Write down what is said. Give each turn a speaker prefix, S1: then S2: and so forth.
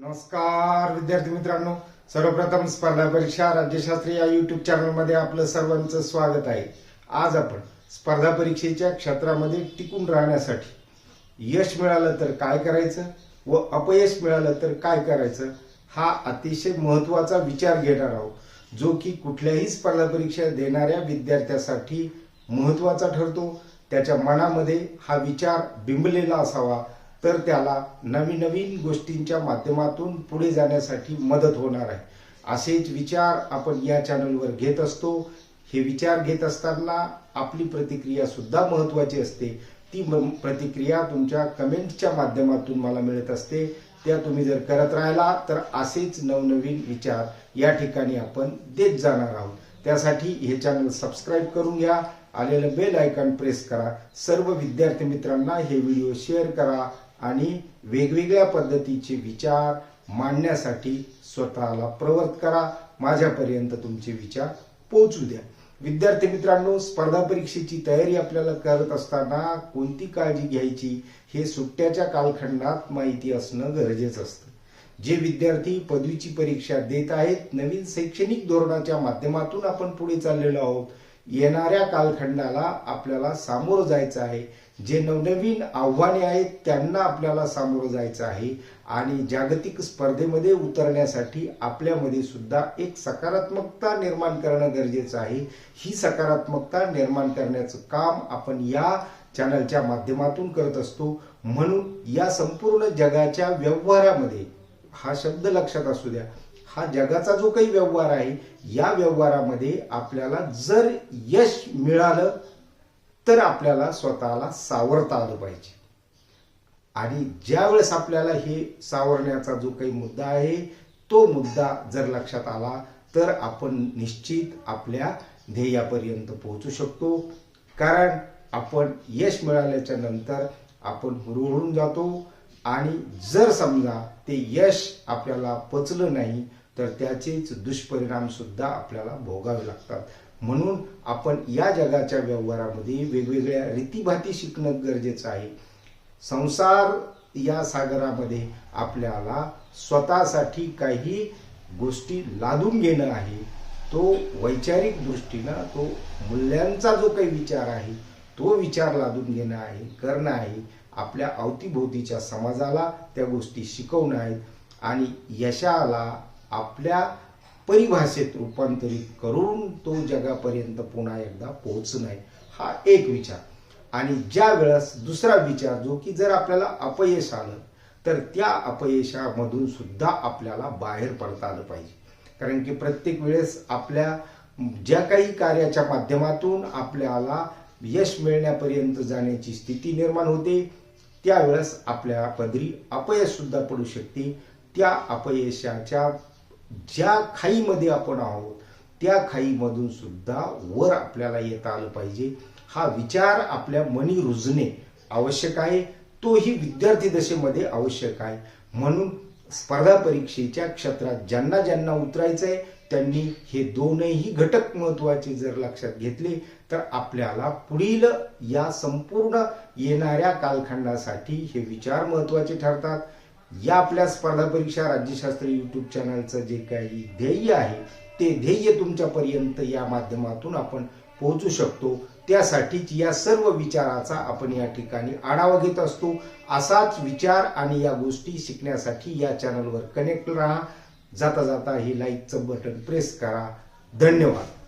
S1: नमस्कार विद्यार्थी मित्रांनो. सर्वप्रथम स्पर्धा परीक्षा राज्यशास्त्री या युट्यूब चॅनलमध्ये आपलं सर्वांचं स्वागत आहे. आज आपण स्पर्धा परीक्षेच्या क्षेत्रामध्ये टिकून राहण्यासाठी यश मिळालं तर काय करायचं व अपयश मिळालं तर काय करायचं हा अतिशय महत्त्वाचा विचार घेणार आहोत जो की कुठल्याही स्पर्धा परीक्षा देणाऱ्या विद्यार्थ्यासाठी महत्त्वाचा ठरतो. त्याच्या मनामध्ये हा विचार बिंबलेला असावा. तर त्याला नवीन नवीन गोष्टींच्या माध्यमातून पुढे जाण्यासाठी मदत होणार आहे. असेच विचार आपण या चॅनलवर घेत असतो. हे विचार घेत असताना आपली प्रतिक्रिया सुद्धा महत्वाची असते. ती म- प्रतिक्रिया तुमच्या कमेंटच्या माध्यमातून मला मिळत असते. त्या तुम्ही जर करत राहिला तर असेच नवनवीन विचार या ठिकाणी आपण देत जाणार आहोत. त्यासाठी हे चॅनल सबस्क्राईब करून घ्या. आलेलं बेल आयकॉन प्रेस करा. सर्व विद्यार्थी मित्रांना हे व्हिडिओ शेअर करा. आणि वेगवेगळ्या पद्धतीचे विचार मांडण्यासाठी स्वतःला प्रवृत्त करा. माझ्यापर्यंत तुमचे विचार पोहोचू द्या. विद्यार्थी मित्रांनो स्पर्धा परीक्षेची तयारी आपल्याला करत असताना कोणती काळजी घ्यायची हे सुट्ट्याच्या कालखंडात माहिती असणं गरजेचं असतं. जे विद्यार्थी पदवीची परीक्षा देत आहेत नवीन शैक्षणिक धोरणाच्या माध्यमातून आपण पुढे चाललेलो आहोत. येणाऱ्या कालखंडाला आपल्याला सामोरं जायचं आहे. जे नवनवीन आव्हाने आहेत त्यांना आपल्याला सामोरं जायचं आहे आणि जागतिक स्पर्धेमध्ये उतरण्यासाठी आपल्यामध्ये सुद्धा एक सकारात्मकता निर्माण करणं गरजेचं आहे. ही सकारात्मकता निर्माण करण्याचं काम आपण या चॅनलच्या माध्यमातून करत असतो. म्हणून या संपूर्ण जगाच्या व्यवहारामध्ये हा शब्द लक्षात असू द्या हा जगाचा जो काही व्यवहार आहे या व्यवहारामध्ये आपल्याला जर यश मिळालं तर आपल्याला स्वतःला सावरता आलं पाहिजे. आणि ज्यावेळेस आपल्याला हे सावरण्याचा जो काही मुद्दा आहे तो मुद्दा जर लक्षात आला तर आपण निश्चित आपल्या ध्येयापर्यंत पोहोचू शकतो. कारण आपण यश मिळाल्याच्या नंतर आपण हुरहुरून जातो. आणि जर समजा ते यश आपल्याला पचलं नाही तर त्याचेच दुष्परिणाम सुद्धा आपल्याला भोगावे लागतात. म्हणून आपण या जगाच्या व्यवहारामध्ये वेगवेगळ्या रीतीभाती शिकणं गरजेचं आहे. संसार या सागरामध्ये आपल्याला स्वतःसाठी काही गोष्टी लादून घेणं आहे. तो वैचारिक दृष्टीनं तो मूल्यांचा जो काही विचार आहे तो विचार लादून घेणं आहे करणं आहे. आपल्या अवतीभोवतीच्या समाजाला त्या गोष्टी शिकवणं आहेत. आणि यशाला आपल्या परिभाषेत रूपांतरित करून तो जगापर्यंत पुन्हा एकदा पोहोचणं नये हा एक विचार. आणि ज्या वेळेस दुसरा विचार जो की जर आपल्याला अपयश आलं तर त्या अपयशामधून सुद्धा आपल्याला बाहेर पडता आलं पाहिजे. कारण की प्रत्येक वेळेस आपल्या ज्या काही कार्याच्या माध्यमातून आपल्याला यश मिळण्यापर्यंत जाण्याची स्थिती निर्माण होते त्यावेळेस आपल्या पदरी अपयश सुद्धा पडू शकते. त्या अपयशाच्या ज्या खाईमध्ये आपण आहोत त्या खाईमधून सुद्धा वर आपल्याला येता आलं पाहिजे. हा विचार आपल्या मनी रुजणे आवश्यक आहे. तोही विद्यार्थी दशेमध्ये आवश्यक आहे. म्हणून स्पर्धा परीक्षेच्या क्षेत्रात ज्यांना ज्यांना उतरायचं आहे त्यांनी हे दोनही घटक महत्त्वाचे जर लक्षात घेतले तर आपल्याला पुढील या संपूर्ण येणाऱ्या कालखंडासाठी हे विचार महत्त्वाचे ठरतात. या आपल्या स्पर्धा परीक्षा राज्यशास्त्र युट्यूब चॅनलचं जे काही ध्येय आहे ते ध्येय तुमच्यापर्यंत या माध्यमातून आपण पोहोचू शकतो. त्यासाठीच या सर्व विचाराचा आपण या ठिकाणी आढावा घेत असतो. असाच विचार आणि या गोष्टी शिकण्यासाठी या चॅनलवर कनेक्ट राहा. जाता जाता हे लाईकचं बटन प्रेस करा. धन्यवाद.